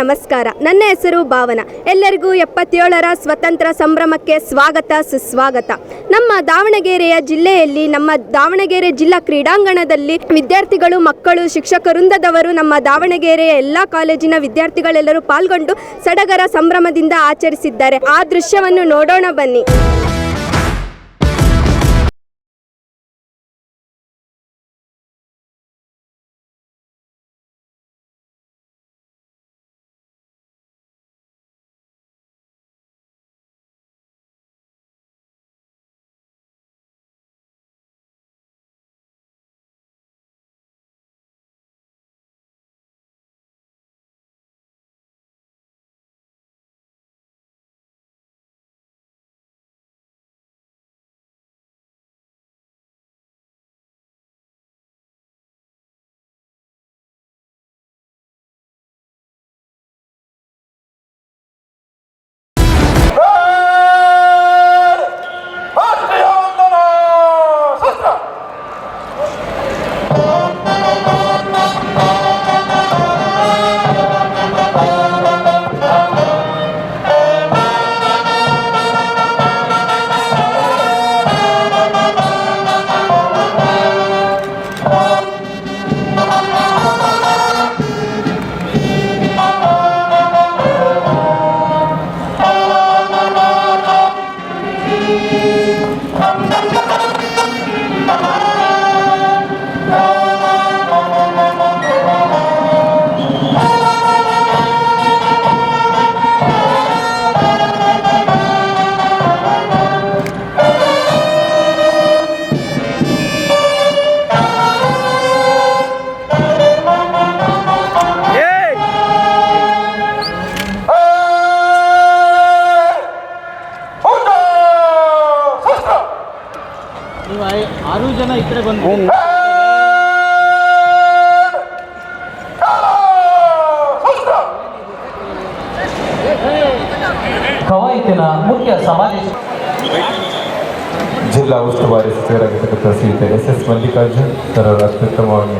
ನಮಸ್ಕಾರ. ನನ್ನ ಹೆಸರು ಭಾವನ. ಎಲ್ಲರಿಗೂ ಎಪ್ಪತ್ತೇಳರ ಸ್ವತಂತ್ರ ಸಂಭ್ರಮಕ್ಕೆ ಸ್ವಾಗತ, ಸುಸ್ವಾಗತ. ನಮ್ಮ ದಾವಣಗೆರೆಯ ಜಿಲ್ಲೆಯಲ್ಲಿ, ನಮ್ಮ ದಾವಣಗೆರೆ ಜಿಲ್ಲಾ ಕ್ರೀಡಾಂಗಣದಲ್ಲಿ ವಿದ್ಯಾರ್ಥಿಗಳು, ಮಕ್ಕಳು, ಶಿಕ್ಷಕ ವೃಂದದವರು ನಮ್ಮ ದಾವಣಗೆರೆಯ ಎಲ್ಲ ಕಾಲೇಜಿನ ವಿದ್ಯಾರ್ಥಿಗಳೆಲ್ಲರೂ ಪಾಲ್ಗೊಂಡು ಸಡಗರ ಸಂಭ್ರಮದಿಂದ ಆಚರಿಸಿದ್ದಾರೆ. ಆ ದೃಶ್ಯವನ್ನು ನೋಡೋಣ ಬನ್ನಿ. ಮುಖ್ಯ ಸಮಾವೇಶ ಜಿಲ್ಲಾ ಉಸ್ತುವಾರಿ ಸಚಿವರಾಗಿರ್ತಕ್ಕಂಥ ಶ್ರೀಯುತ ಎಸ್ ಎಸ್ ಮಲ್ಲಿಕಾರ್ಜುನ್ ಸರ್ ಅತ್ಯುತ್ತಮವಾಗಿ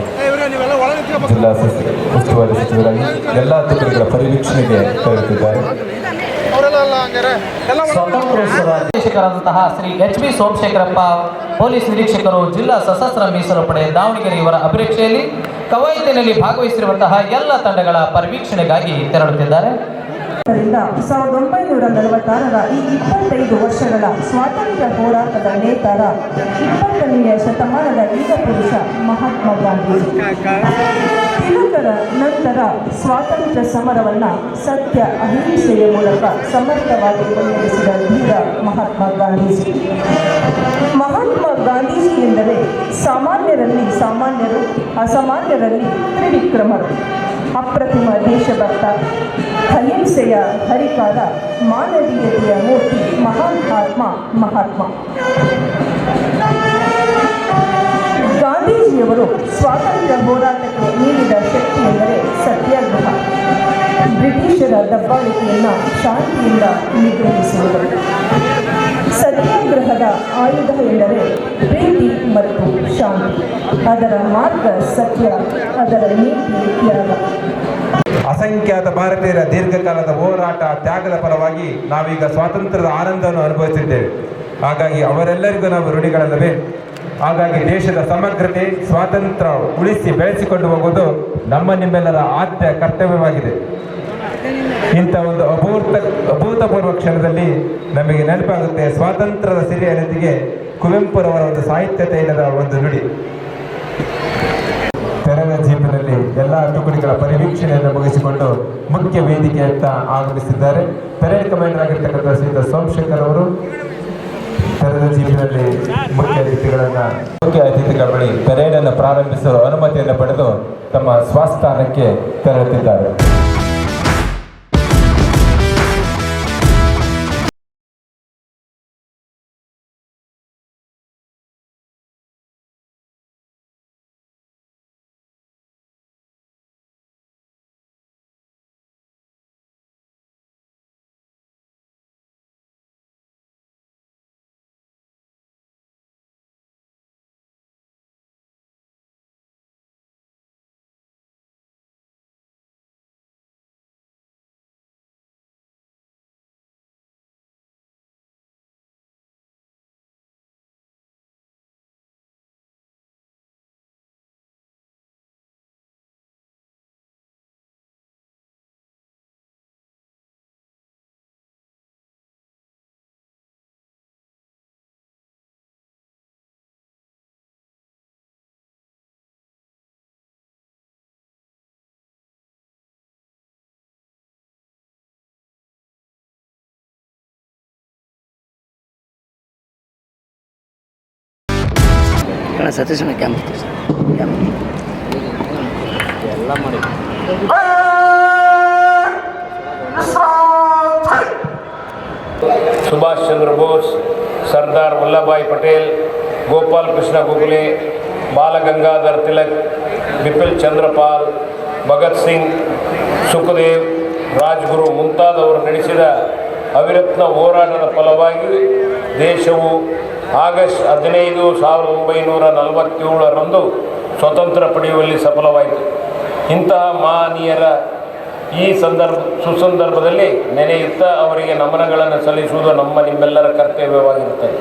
ಜಿಲ್ಲಾ ಉಸ್ತುವಾರಿ ಸಚಿವರಾಗಿ ಎಲ್ಲ ತುಕಡಿಗಳ ಪರಿವೀಕ್ಷಣೆಗೆ ಸ್ವಾತಂತ್ರ್ಯೋತ್ಸವ ನಿರ್ದೇಶಕರಾದಂತಹ Shri H B Somashekarappa police ನಿರೀಕ್ಷಕರು ಜಿಲ್ಲಾ ಸಶಸ್ತ್ರ ಮೀಸಲು ಪಡೆ ದಾವಣಗೆರೆ ಇವರ ಅಭಿರಕ್ಷೆಯಲ್ಲಿ ಕವಾಯತಿನಲ್ಲಿ ಭಾಗವಹಿಸಿರುವಂತಹ ಎಲ್ಲ ತಂಡಗಳ ಪರಿವೀಕ್ಷಣೆಗಾಗಿ ತೆರಳುತ್ತಿದ್ದಾರೆ. ಸಾವಿರದ ಒಂಬೈನೂರ ನಲವತ್ತಾರರ ಈ ಇಪ್ಪತ್ತೈದು ವರ್ಷಗಳ ಸ್ವಾತಂತ್ರ್ಯ ಹೋರಾಟದ ನೇತಾರ ಇಪ್ಪತ್ತನೆಯ ಶತಮಾನದ ಈಗ ಪುರುಷ ಮಹಾತ್ಮ ಗಾಂಧಿ ತಿಲಕರ ನಂತರ ಸ್ವಾತಂತ್ರ್ಯ ಸಮರವನ್ನ ಸತ್ಯ ಅಹಿಂಸೆಯ ಮೂಲಕ ಸಮರ್ಥವಾಗಿ ಮುನ್ನಡೆಸಿದ ವೀರ ಮಹಾತ್ಮ ಗಾಂಧೀಜಿ. ಮಹಾತ್ಮ ಗಾಂಧೀಜಿ ಎಂದರೆ ಸಾಮಾನ್ಯರಲ್ಲಿ ಸಾಮಾನ್ಯರು, ಅಸಾಮಾನ್ಯರಲ್ಲಿ ತ್ರಿವಿಕ್ರಮರು. ಅಪ್ರತಿಮ ದೇಶಭಕ್ತ, ಅಹಿಂಸೆಯ ಹರಿಕಾರ ಮಾನವೀಯತೆಯ ಮೂರ್ತಿ ಮಹಾನ್ ಆತ್ಮ ಮಹಾತ್ಮ. ಗಾಂಧೀಜಿಯವರು ಸ್ವಾತಂತ್ರ್ಯ ಹೋರಾಟಕ್ಕೆ ನೀಡಿದ ಶಕ್ತಿ ಎಂದರೆ ಸತ್ಯಾಗ್ರಹ. ಬ್ರಿಟಿಷರ ದಬ್ಬಾಳಿಕೆಯನ್ನು ಶಾಂತಿಯಿಂದ ನಿಗ್ರಹಿಸುವುದು. ಸತ್ಯಾಗ್ರಹದ ಆಯುಧ ಎಂದರೆ ಪ್ರೀತಿ ಮತ್ತು ಶಾಂತಿ. ಅದರ ಮಾರ್ಗ ಸತ್ಯ, ಅದರ ನೀತಿ ತ್ಯಾಗ. ಅಸಂಖ್ಯಾತ ಭಾರತೀಯರ ದೀರ್ಘಕಾಲದ ಹೋರಾಟ ತ್ಯಾಗದ ಪರವಾಗಿ ನಾವೀಗ ಸ್ವಾತಂತ್ರ್ಯದ ಆನಂದವನ್ನು ಅನುಭವಿಸಿದ್ದೇವೆ. ಹಾಗಾಗಿ ಅವರೆಲ್ಲರಿಗೂ ನಾವು ಋಣಿಗಳಲ್ಲವೇ? ಹಾಗಾಗಿ ದೇಶದ ಸಮಗ್ರತೆ, ಸ್ವಾತಂತ್ರ್ಯ ಉಳಿಸಿ ಬೆಳೆಸಿಕೊಂಡು ಹೋಗುವುದು ನಮ್ಮ ನಿಮ್ಮೆಲ್ಲರ ಆದ್ಯ ಕರ್ತವ್ಯವಾಗಿದೆ. ಇಂಥ ಒಂದು ಅಭೂತ ಅಭೂತಪೂರ್ವ ಕ್ಷಣದಲ್ಲಿ ನಮಗೆ ನೆನಪಾಗುತ್ತೆ ಸ್ವಾತಂತ್ರ್ಯದ ಸಿರಿಯ ನೆತಿಗೆ ಕುವೆಂಪುರವರ ಒಂದು ಸಾಹಿತ್ಯ ತೈಲದ ಒಂದು ನುಡಿ. ತೆರೆದ ಜೀವನದಲ್ಲಿ ಎಲ್ಲ ತುಕಡಿಗಳ ಪರಿವೀಕ್ಷಣೆಯನ್ನು ಮುಗಿಸಿಕೊಂಡು ಮುಖ್ಯ ವೇದಿಕೆ ಅಂತ ಆಗಮಿಸಿದ್ದಾರೆ. ಪೆರೇಡ್ ಕಮಾಂಡರ್ ಆಗಿರ್ತಕ್ಕಂಥ ಶ್ರೀ ಸೋಮಶೇಖರ್ ಅವರು ತೆರೆದ ಜೀವನದಲ್ಲಿ ಮುಖ್ಯ ಅತಿಥಿಗಳನ್ನ ಮುಖ್ಯ ಅತಿಥಿಗಳ ಬಳಿ ಪೆರೇಡ್ ಅನ್ನು ಪ್ರಾರಂಭಿಸಲು ಅನುಮತಿಯನ್ನು ಪಡೆದು ತಮ್ಮ ಸ್ವಸ್ಥಾನಕ್ಕೆ ತೆರಳುತ್ತಿದ್ದಾರೆ. ಅಣ್ಣ ಸತೀಶ್ ಅಣ್ಣ ಕ್ಯಾಮ್ ಎಲ್ಲ ಮಾಡಿ ಸುಭಾಷ್ ಚಂದ್ರ ಬೋಸ್, ಸರ್ದಾರ್ ವಲ್ಲಭಾಯ್ ಪಟೇಲ್, ಗೋಪಾಲ್ ಕೃಷ್ಣ ಗೋಖಲೆ ಬಾಲಗಂಗಾಧರ್ ತಿಲಕ್, ಬಿಪಿಲ್ ಚಂದ್ರಪಾಲ್, ಭಗತ್ ಸಿಂಗ್, ಸುಖದೇವ್, ರಾಜ್ಗುರು ಮುಂತಾದವರು ನಡೆಸಿದ ಅವಿರತ್ನ ಹೋರಾಟದ ಫಲವಾಗಿ ದೇಶವು ಆಗಸ್ಟ್ ಹದಿನೈದು ಸಾವಿರದ ಒಂಬೈನೂರ ನಲವತ್ತೇಳರಂದು ಸ್ವತಂತ್ರ ಪಡೆಯುವಲ್ಲಿ ಸಫಲವಾಯಿತು. ಇಂತಹ ಮಹನೀಯರ ಈ ಸಂದರ್ಭ, ಸುಸಂದರ್ಭದಲ್ಲಿ ನೆನೆಯುತ್ತಾ ಅವರಿಗೆ ನಮನಗಳನ್ನು ಸಲ್ಲಿಸುವುದು ನಮ್ಮ ನಿಮ್ಮೆಲ್ಲರ ಕರ್ತವ್ಯವಾಗಿರುತ್ತದೆ.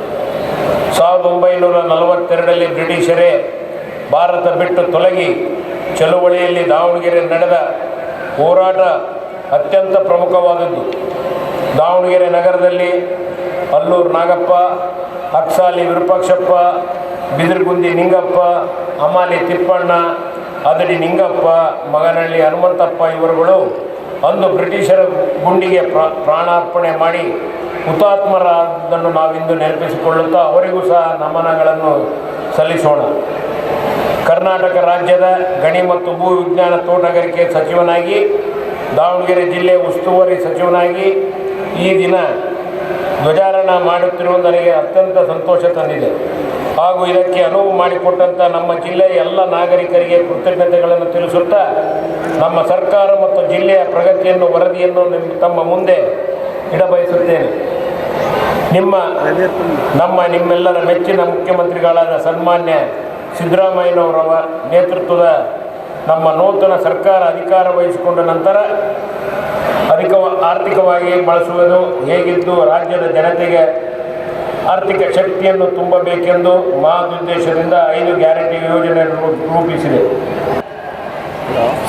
ಸಾವಿರದ ಒಂಬೈನೂರ ನಲವತ್ತೆರಡರಲ್ಲಿ ಬ್ರಿಟಿಷರೇ ಭಾರತ ಬಿಟ್ಟು ತೊಲಗಿ ಚಳುವಳಿಯಲ್ಲಿ ದಾವಣಗೆರೆ ನಡೆದ ಹೋರಾಟ ಅತ್ಯಂತ ಪ್ರಮುಖವಾದದ್ದು. ದಾವಣಗೆರೆ ನಗರದಲ್ಲಿ ಅಲ್ಲೂರು ನಾಗಪ್ಪ ಅಕ್ಸಾಲಿ ವಿರೂಪಾಕ್ಷಪ್ಪ, ಬಿದಿರುಗುಂದಿ ನಿಂಗಪ್ಪ, ಅಮಾಲಿ ತಿಪ್ಪಣ್ಣ, ಅದಡಿ ನಿಂಗಪ್ಪ, ಮಗನಹಳ್ಳಿ ಹನುಮಂತಪ್ಪ ಇವರುಗಳು ಅಂದು ಬ್ರಿಟಿಷರ ಗುಂಡಿಗೆ ಪ್ರಾ- ಪ್ರಾಣಾರ್ಪಣೆ ಮಾಡಿ ಹುತಾತ್ಮರಾದನ್ನು ನಾವಿಂದು ನೆನಪಿಸಿಕೊಳ್ಳುತ್ತಾ ಅವರಿಗೂ ಸಹ ನಮನಗಳನ್ನು ಸಲ್ಲಿಸೋಣ. ಕರ್ನಾಟಕ ರಾಜ್ಯದ ಗಣಿ ಮತ್ತು ಭೂ ವಿಜ್ಞಾನ ತೋಟಗಾರಿಕೆ ಸಚಿವನಾಗಿ, ದಾವಣಗೆರೆ ಜಿಲ್ಲೆ ಉಸ್ತುವಾರಿ ಸಚಿವನಾಗಿ ಈ ದಿನ ಧ್ವಜಾರೋಹಣ ಮಾಡುತ್ತಿರುವುದು ನನಗೆ ಅತ್ಯಂತ ಸಂತೋಷ ತಂದಿದೆ. ಹಾಗೂ ಇದಕ್ಕೆ ಅನುವು ಮಾಡಿಕೊಟ್ಟಂಥ ನಮ್ಮ ಜಿಲ್ಲೆಯ ಎಲ್ಲ ನಾಗರಿಕರಿಗೆ ಕೃತಜ್ಞತೆಗಳನ್ನು ತಿಳಿಸುತ್ತಾ, ನಮ್ಮ ಸರ್ಕಾರ ಮತ್ತು ಜಿಲ್ಲೆಯ ಪ್ರಗತಿಯನ್ನು, ವರದಿಯನ್ನು ನಿಮ್ಮ ತಮ್ಮ ಮುಂದೆ ಇಡಬಯಸುತ್ತೇನೆ. ನಿಮ್ಮ, ನಮ್ಮ ನಿಮ್ಮೆಲ್ಲರ ಮೆಚ್ಚಿನ ಮುಖ್ಯಮಂತ್ರಿಗಳಾದ ಸನ್ಮಾನ್ಯ ಸಿದ್ದರಾಮಯ್ಯನವರವರ ನೇತೃತ್ವದ ನಮ್ಮ ನೂತನ ಸರ್ಕಾರ ಅಧಿಕಾರ ವಹಿಸಿಕೊಂಡ ನಂತರ ಅಧಿಕ ಆರ್ಥಿಕವಾಗಿ ಬಳಸುವುದು ಹೇಗಿದ್ದು ರಾಜ್ಯದ ಜನತೆಗೆ ಆರ್ಥಿಕ ಶಕ್ತಿಯನ್ನು ತುಂಬಬೇಕೆಂದು ಮಹದುದ್ದೇಶದಿಂದ ಐದು ಗ್ಯಾರಂಟಿ ಯೋಜನೆ ರೂಪಿಸಿದೆ.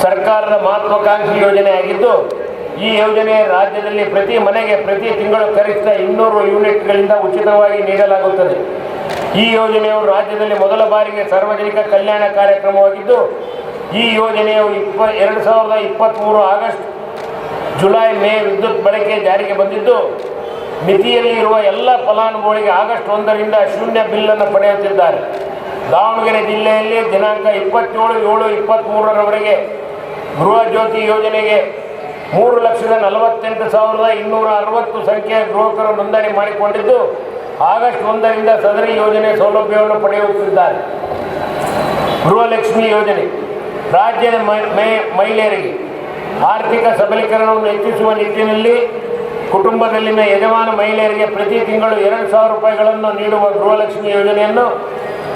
ಸರ್ಕಾರದ ಮಹತ್ವಾಕಾಂಕ್ಷಿ ಯೋಜನೆಯಾಗಿದ್ದು ಈ ಯೋಜನೆ ರಾಜ್ಯದಲ್ಲಿ ಪ್ರತಿ ಮನೆಗೆ ಪ್ರತಿ ತಿಂಗಳು ಕನಿಷ್ಠ ಇನ್ನೂರು ಯೂನಿಟ್ಗಳಿಂದ ಉಚಿತವಾಗಿ ನೀಡಲಾಗುತ್ತದೆ. ಈ ಯೋಜನೆಯು ರಾಜ್ಯದಲ್ಲಿ ಮೊದಲ ಬಾರಿಗೆ ಸಾರ್ವಜನಿಕ ಕಲ್ಯಾಣ ಕಾರ್ಯಕ್ರಮವಾಗಿದ್ದು ಈ ಯೋಜನೆಯು ಇಪ್ಪ ಎರಡು ಸಾವಿರದ ಇಪ್ಪತ್ತ್ಮೂರು ಆಗಸ್ಟ್ ಜುಲೈ ಮೇ ವಿದ್ಯುತ್ ಬಳಕೆ ಜಾರಿಗೆ ಬಂದಿದ್ದು, ಮಿತಿಯಲ್ಲಿ ಇರುವ ಎಲ್ಲ ಫಲಾನುಭವಿಗಳಿಗೆ ಆಗಸ್ಟ್ ಒಂದರಿಂದ ಶೂನ್ಯ ಬಿಲ್ಲನ್ನು ಪಡೆಯುತ್ತಿದ್ದಾರೆ. ದಾವಣಗೆರೆ ಜಿಲ್ಲೆಯಲ್ಲಿ ದಿನಾಂಕ ಇಪ್ಪತ್ತೇಳು ಏಳು ಇಪ್ಪತ್ತ್ಮೂರರವರೆಗೆ ಗೃಹ ಜ್ಯೋತಿ ಯೋಜನೆಗೆ ಮೂರು ಲಕ್ಷದ ನಲವತ್ತೆಂಟು ಸಾವಿರದ ಇನ್ನೂರ ಅರವತ್ತು ಸಂಖ್ಯೆಯ ಗೃಹಕರು ನೋಂದಣಿ ಮಾಡಿಕೊಂಡಿದ್ದು, ಆಗಸ್ಟ್ ಒಂದರಿಂದ ಸದರಿ ಯೋಜನೆ ಸೌಲಭ್ಯವನ್ನು ಪಡೆಯುತ್ತಿದ್ದಾರೆ. ಗೃಹಲಕ್ಷ್ಮಿ ಯೋಜನೆ. ರಾಜ್ಯದ ಮಹಿ- ಮಹಿ- ಮಹಿಳೆಯರಿಗೆ ಆರ್ಥಿಕ ಸಬಲೀಕರಣವನ್ನು ಹೆಚ್ಚಿಸುವ ನಿಟ್ಟಿನಲ್ಲಿ ಕುಟುಂಬದಲ್ಲಿನ ಯಜಮಾನ ಮಹಿಳೆಯರಿಗೆ ಪ್ರತಿ ತಿಂಗಳು ಎರಡು ಸಾವಿರ ರೂಪಾಯಿಗಳನ್ನು ನೀಡುವ ಗೃಹಲಕ್ಷ್ಮಿ ಯೋಜನೆಯನ್ನು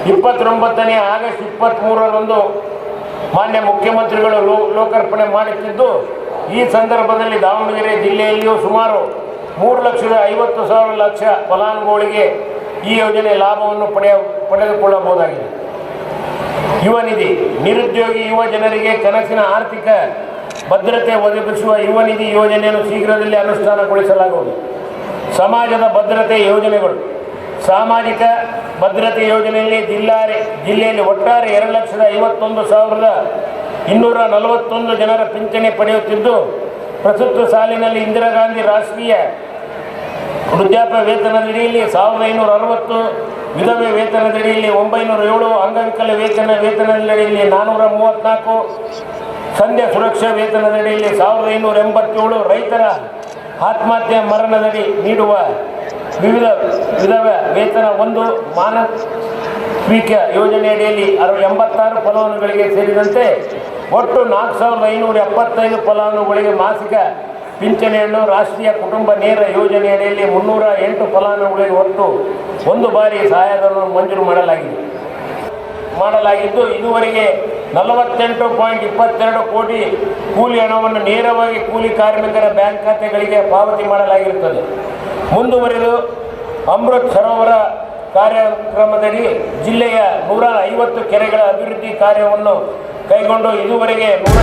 ಇಪ್ಪತ್ತೊಂಬತ್ತನೇ ಆಗಸ್ಟ್ ಇಪ್ಪತ್ತ್ಮೂರರಂದು ಮಾನ್ಯ ಮುಖ್ಯಮಂತ್ರಿಗಳು ಲೋ, ಲೋಕಾರ್ಪಣೆ ಮಾಡುತ್ತಿದ್ದು, ಈ ಸಂದರ್ಭದಲ್ಲಿ ದಾವಣಗೆರೆ ಜಿಲ್ಲೆಯಲ್ಲಿಯೂ ಸುಮಾರು ಮೂರು ಲಕ್ಷದ ಐವತ್ತು ಸಾವಿರ ಲಕ್ಷ ಫಲಾನುಭವಿಗಳಿಗೆ ಈ ಯೋಜನೆ ಲಾಭವನ್ನು ಪಡೆಯ, ಪಡೆದುಕೊಳ್ಳಬಹುದಾಗಿದೆ. ಯುವ ನಿಧಿ ನಿರುದ್ಯೋಗಿ ಯುವ ಜನರಿಗೆ ಕನಸಿನ ಆರ್ಥಿಕ ಭದ್ರತೆ ಒದಗಿಸುವ ಯುವ ನಿಧಿ ಯೋಜನೆಯನ್ನು ಶೀಘ್ರದಲ್ಲಿ ಅನುಷ್ಠಾನಗೊಳಿಸಲಾಗುವುದು. ಸಮಾಜದ ಭದ್ರತೆ ಯೋಜನೆಗಳು. ಸಾಮಾಜಿಕ ಭದ್ರತೆ ಯೋಜನೆಯಲ್ಲಿ ಜಿಲ್ಲಾರೆ, ಜಿಲ್ಲೆಯಲ್ಲಿ ಒಟ್ಟಾರೆ ಎರಡು ಲಕ್ಷದ ಐವತ್ತೊಂದು ಸಾವಿರದ ಇನ್ನೂರ ನಲವತ್ತೊಂದು ಜನರ ಪಿಂಚಣಿ ಪಡೆಯುತ್ತಿದ್ದು ಪ್ರಸ್ತುತ ಸಾಲಿನಲ್ಲಿ ಇಂದಿರಾ ಗಾಂಧಿ ರಾಷ್ಟ್ರೀಯ ವೃದ್ಧಾಪ್ಯ ವೇತನದಡಿಯಲ್ಲಿ ಸಾವಿರದ ಐನೂರ ಅರವತ್ತು ವಿಧವೆ ವೇತನದಡಿಯಲ್ಲಿ ಒಂಬೈನೂರ ಏಳು, ಅಂಗವಿಕಲ ವೇತನ ವೇತನದಡಿಯಲ್ಲಿ ನಾನ್ನೂರ ಮೂವತ್ತ್ನಾಲ್ಕು ಸಂಧ್ಯಾ ಸುರಕ್ಷಾ ವೇತನದಡಿಯಲ್ಲಿ ಸಾವಿರದ ಐನೂರ ಎಂಬತ್ತೇಳು ರೈತರ ಆತ್ಮಹತ್ಯೆ ಮರಣದಡಿ ನೀಡುವ ವಿವಿಧ ವಿಧವ ವೇತನ ಒಂದು ಮಾನವೀಕ ಯೋಜನೆಯಡಿಯಲ್ಲಿ ಅರವ ಎಂಬತ್ತಾರು ಫಲಾನುಗಳಿಗೆ ಸೇರಿದಂತೆ ಒಟ್ಟು ನಾಲ್ಕು ಸಾವಿರದ ಐನೂರ ಎಪ್ಪತ್ತೈದು ಫಲಾನುಗಳಿಗೆ ಮಾಸಿಕ ಪಿಂಚಣಿಯನ್ನು ರಾಷ್ಟ್ರೀಯ ಕುಟುಂಬ ನೇರ ಯೋಜನೆಯಡಿಯಲ್ಲಿ ಮುನ್ನೂರ ಎಂಟು ಫಲಾನುಭವಿಗಳಿಗೆ ಒಟ್ಟು ಒಂದು ಬಾರಿ ಸಹಾಯಧನವನ್ನು ಮಂಜೂರು ಮಾಡಲಾಗಿದೆ. ಮಾಡಲಾಗಿದ್ದು, ಇದುವರೆಗೆ ನಲವತ್ತೆಂಟು ಪಾಯಿಂಟ್ ಇಪ್ಪತ್ತೆರಡು ಕೋಟಿ ಕೂಲಿ ಹಣವನ್ನು ನೇರವಾಗಿ ಕೂಲಿ ಕಾರ್ಮಿಕರ ಬ್ಯಾಂಕ್ ಖಾತೆಗಳಿಗೆ ಪಾವತಿ ಮಾಡಲಾಗಿರುತ್ತದೆ. ಮುಂದುವರಿದು ಅಮೃತ್ ಸರೋವರ ಕಾರ್ಯಕ್ರಮದಡಿ ಜಿಲ್ಲೆಯ ನೂರ ಐವತ್ತು ಕೆರೆಗಳ ಅಭಿವೃದ್ಧಿ ಕಾರ್ಯವನ್ನು ಕೈಗೊಂಡು ಇದುವರೆಗೆ ನೂರ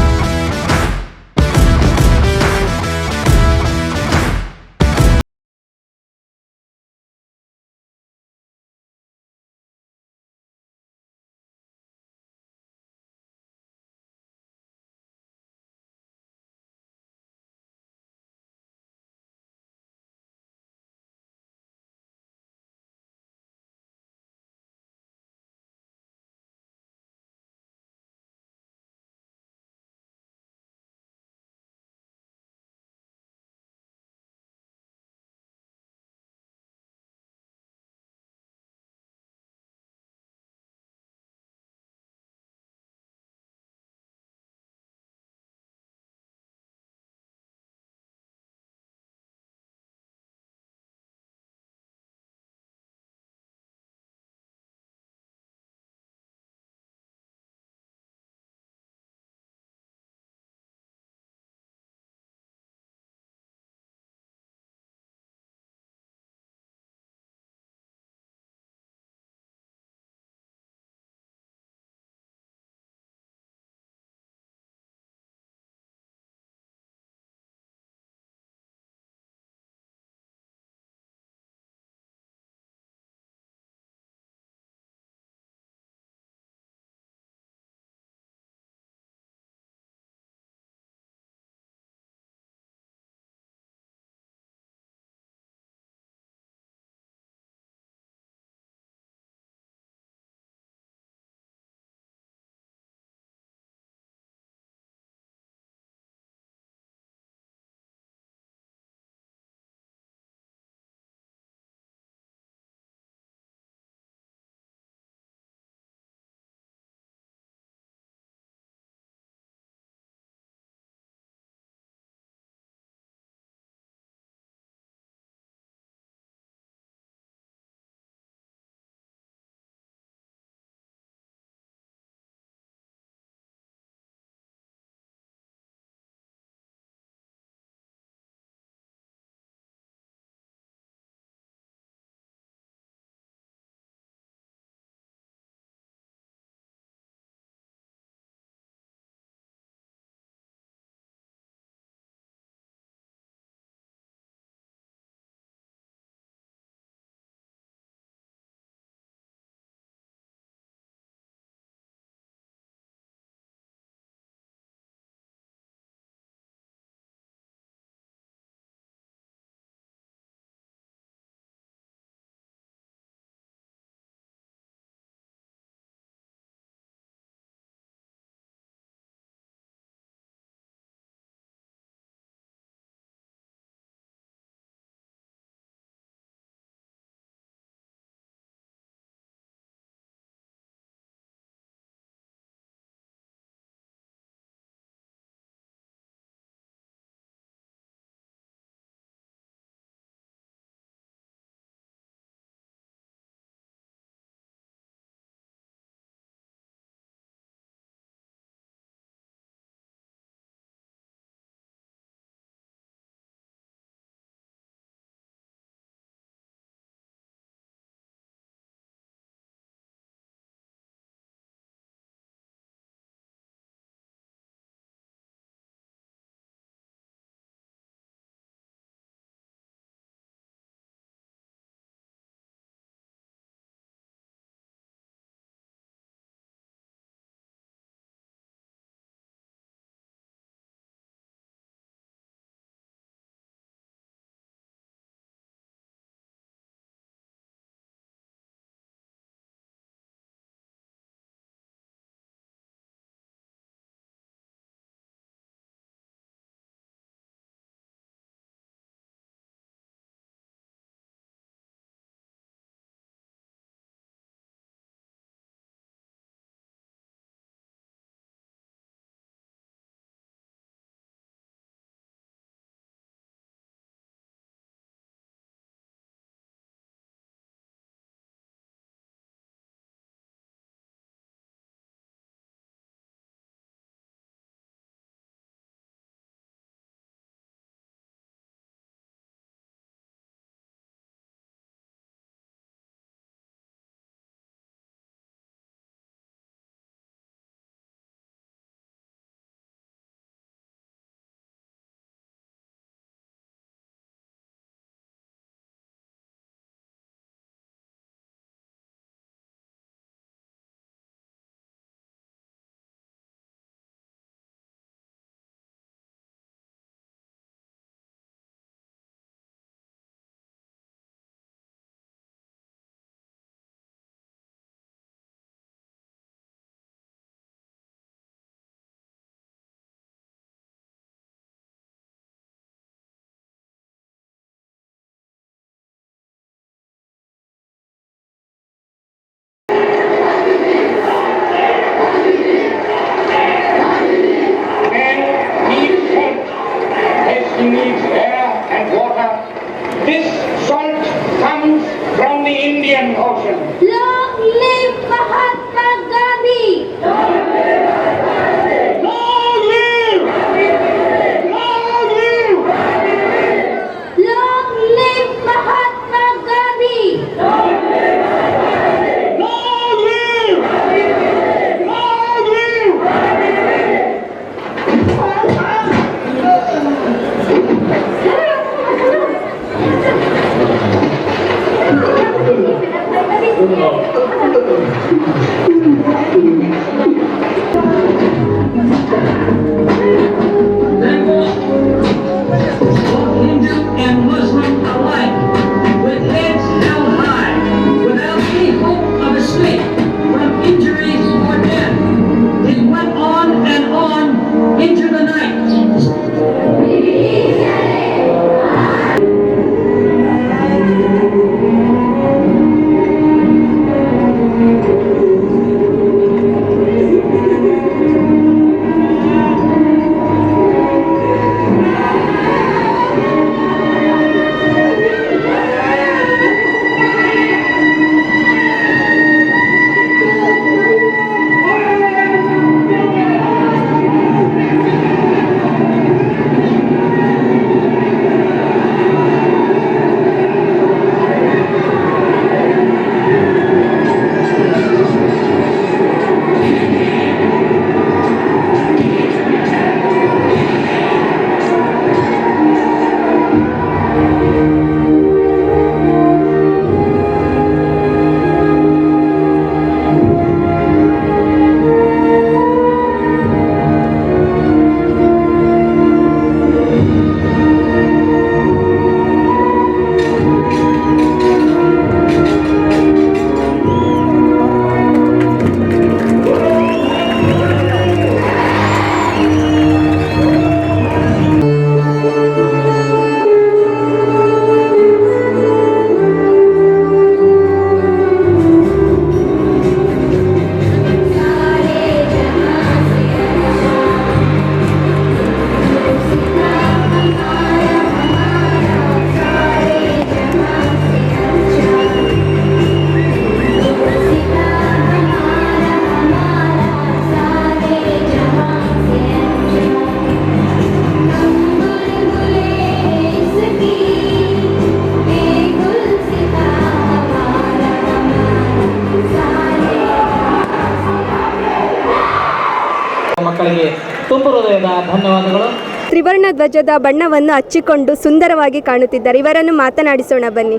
ಧನ್ಯವಾದಗಳು. ತ್ರಿವರ್ಣ ಧ್ವಜದ ಬಣ್ಣವನ್ನು ಹಚ್ಚಿಕೊಂಡು ಸುಂದರವಾಗಿ ಕಾಣುತ್ತಿದ್ದಾರೆ. ಇವರನ್ನು ಮಾತನಾಡಿಸೋಣ ಬನ್ನಿ.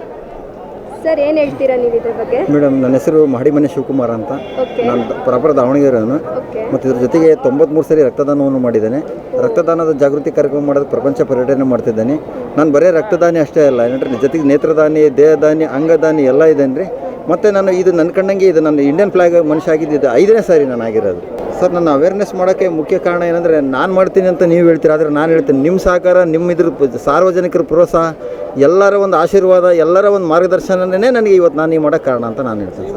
ಸರ್ ಏನು ಹೇಳ್ತೀರಾ ನೀವು ಇದ್ರ ಬಗ್ಗೆ? ಮೇಡಮ್ ನನ್ನ ಹೆಸರು ಮಹಡಿಮನೆ ಶಿವಕುಮಾರ್ ಅಂತ. ನಾನು ಪ್ರಾಪರ್ ದಾವಣಗೆರೆಯವನು ಮತ್ತು ಇದ್ರ ಜೊತೆಗೆ ತೊಂಬತ್ಮೂರು ಸರಿ ರಕ್ತದಾನವನ್ನು ಮಾಡಿದ್ದೇನೆ. ರಕ್ತದಾನದ ಜಾಗೃತಿ ಕಾರ್ಯಕ್ರಮ ಮಾಡೋದು ಪ್ರಪಂಚ ಪರ್ಯಟನೆ ಮಾಡ್ತಿದ್ದೇನೆ. ನಾನು ಬರೀ ರಕ್ತದಾನಿ ಅಷ್ಟೇ ಅಲ್ಲ ಏನಂದ್ರೆ ಜೊತೆಗೆ ನೇತ್ರದಾನಿ ದೇಹದಾನಿ ಅಂಗದಾನಿ ಎಲ್ಲ ಇದ್ದೇನೆ ರೀ ಮತ್ತು ನಾನು ಇದು ನನ್ನ ಕಂಡಂಗೆ ಇದು ನನ್ನ ಇಂಡಿಯನ್ ಫ್ಲಾಗ್ ಮನುಷ್ಯ ಆಗಿದ್ದು ಇದು ಐದನೇ ಸಾರಿ ನಾನು ಆಗಿರೋದು. ಸರ್, ನನ್ನ ಅವೇರ್ನೆಸ್ ಮಾಡೋಕ್ಕೆ ಮುಖ್ಯ ಕಾರಣ ಏನಂದರೆ ನಾನು ಮಾಡ್ತೀನಿ ಅಂತ ನೀವು ಹೇಳ್ತೀರ? ಆದರೆ ನಾನು ಹೇಳ್ತೀನಿ. ನಿಮ್ಮ ಸಹಕಾರ ನಿಮ್ಮ ಇದ್ರ ಸಾರ್ವಜನಿಕರ ಪ್ರೋತ್ಸಾಹ ಎಲ್ಲರ ಒಂದು ಆಶೀರ್ವಾದ, ಎಲ್ಲರ ಒಂದು ಮಾರ್ಗದರ್ಶನನೇ ನನಗೆ ಇವತ್ತು ನಾನು ಈ ಮಾಡೋಕ್ಕೆ ಕಾರಣ ಅಂತ ನಾನು ಹೇಳ್ತೀನಿ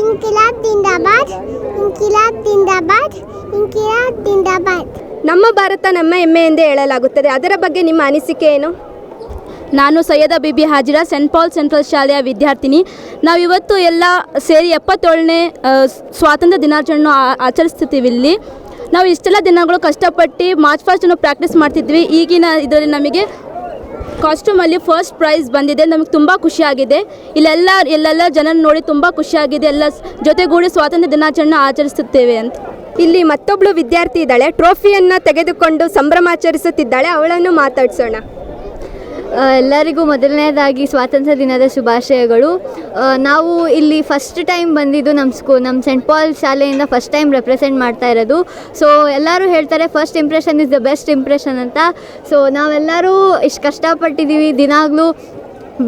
ಇನ್ಕಿಲಾಬ್ ಜಿಂದಾಬಾದ್ ಇನ್ಕಿಲಾಬ್ ಜಿಂದಾಬಾದ್ ಇನ್ಕಿಲಾಬ್ ಜಿಂದಾಬಾದ್. ನಮ್ಮ ಭಾರತ ನಮ್ಮ ಹೆಮ್ಮೆ ಎಂದೇ ಹೇಳಲಾಗುತ್ತದೆ. ಅದರ ಬಗ್ಗೆ ನಿಮ್ಮ ಅನಿಸಿಕೆ ಏನು? ನಾನು Syed Bibi Hajira Saint Paul central ಶಾಲೆಯ ವಿದ್ಯಾರ್ಥಿನಿ. ನಾವಿವತ್ತು ಎಲ್ಲ ಸೇರಿ ಎಪ್ಪತ್ತೇಳನೇ ಸ್ವಾತಂತ್ರ್ಯ ದಿನಾಚರಣೆ ಆಚರಿಸ್ತಿದ್ದೀವಿ ಇಲ್ಲಿ. ನಾವು ಇಷ್ಟೆಲ್ಲ ದಿನಗಳು ಕಷ್ಟಪಟ್ಟು ಮಾರ್ಚ್ ಫಾಸ್ಟನ್ನು ಪ್ರಾಕ್ಟೀಸ್ ಮಾಡ್ತಿದ್ವಿ. ಈಗಿನ ಇದರಲ್ಲಿ ನಮಗೆ ಕಾಸ್ಟ್ಯೂಮಲ್ಲಿ ಫಸ್ಟ್ ಪ್ರೈಸ್ ಬಂದಿದೆ. ನಮಗೆ ತುಂಬ ಖುಷಿಯಾಗಿದೆ. ಇಲ್ಲೆಲ್ಲ ಇಲ್ಲೆಲ್ಲ ಜನ ನೋಡಿ ತುಂಬ ಖುಷಿಯಾಗಿದೆ. ಎಲ್ಲ ಜೊತೆಗೂಡಿ ಸ್ವಾತಂತ್ರ್ಯ ದಿನಾಚರಣೆ ಆಚರಿಸುತ್ತೇವೆ ಅಂತ. ಇಲ್ಲಿ ಮತ್ತೊಬ್ಬಳು ವಿದ್ಯಾರ್ಥಿ ಇದ್ದಾಳೆ. ಟ್ರೋಫಿಯನ್ನು ತೆಗೆದುಕೊಂಡು ಸಂಭ್ರಮಾಚರಿಸುತ್ತಿದ್ದಾಳೆ. ಅವಳನ್ನು ಮಾತಾಡ್ಸೋಣ. ಎಲ್ಲರಿಗೂ ಮೊದಲನೇದಾಗಿ ಸ್ವಾತಂತ್ರ್ಯ ದಿನದ ಶುಭಾಶಯಗಳು. ನಾವು ಇಲ್ಲಿ ಫಸ್ಟ್ ಟೈಮ್ ಬಂದಿದ್ದು ನಮ್ಮ ಸ್ಕೂ ನಮ್ಮ ಸೆಂಟ್ ಪಾಲ್ ಶಾಲೆಯಿಂದ ಫಸ್ಟ್ ಟೈಮ್ ರೆಪ್ರೆಸೆಂಟ್ ಮಾಡ್ತಾ ಇರೋದು. ಸೊ ಎಲ್ಲರೂ ಹೇಳ್ತಾರೆ first impression is the best impression ಅಂತ. ಸೊ ನಾವೆಲ್ಲರೂ ಇಷ್ಟು ಕಷ್ಟಪಟ್ಟಿದ್ದೀವಿ. ದಿನಾಗಲೂ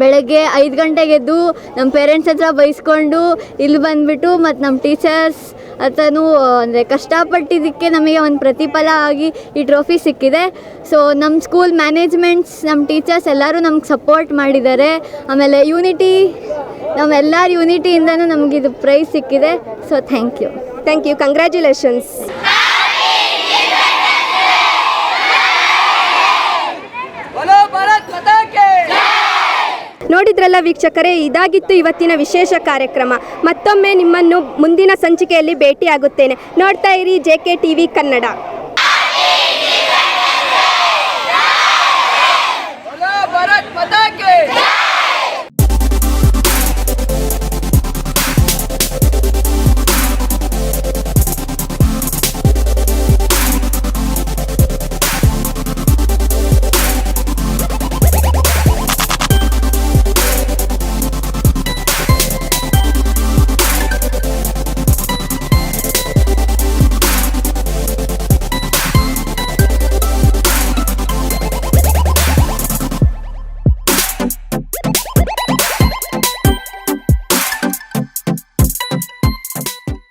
ಬೆಳಗ್ಗೆ ಐದು ಗಂಟೆಗೆ ಎದ್ದು ನಮ್ಮ ಪೇರೆಂಟ್ಸ್ ಹತ್ರ ಬೈಸ್ಕೊಂಡು ಇಲ್ಲಿ ಬಂದುಬಿಟ್ಟು ಮತ್ತು ನಮ್ಮ ಟೀಚರ್ಸ್ ಹತ್ರನೂ, ಅಂದರೆ ಕಷ್ಟಪಟ್ಟಿದ್ದಕ್ಕೆ ನಮಗೆ ಒಂದು ಪ್ರತಿಫಲ ಆಗಿ ಈ ಟ್ರೋಫಿ ಸಿಕ್ಕಿದೆ. ಸೊ ನಮ್ಮ ಸ್ಕೂಲ್ ಮ್ಯಾನೇಜ್ಮೆಂಟ್ಸ್ ನಮ್ಮ ಟೀಚರ್ಸ್ ಎಲ್ಲರೂ ನಮ್ಗೆ ಸಪೋರ್ಟ್ ಮಾಡಿದ್ದಾರೆ. ಆಮೇಲೆ ಯೂನಿಟಿ ನಮ್ಮೆಲ್ಲರ ಯೂನಿಟಿಯಿಂದನೂ ನಮಗಿದು ಪ್ರೈಸ್ ಸಿಕ್ಕಿದೆ. So thank you thank you congratulations ನೋಡಿದ್ರಲ್ಲ ವೀಕ್ಷಕರೇ, ಇದಾಗಿತ್ತು ಇವತ್ತಿನ ವಿಶೇಷ ಕಾರ್ಯಕ್ರಮ. ಮತ್ತೊಮ್ಮೆ ನಿಮ್ಮನ್ನು ಮುಂದಿನ ಸಂಚಿಕೆಯಲ್ಲಿ ಭೇಟಿಯಾಗುತ್ತೇನೆ. ನೋಡ್ತಾ ಇರಿ J K T V Kannada.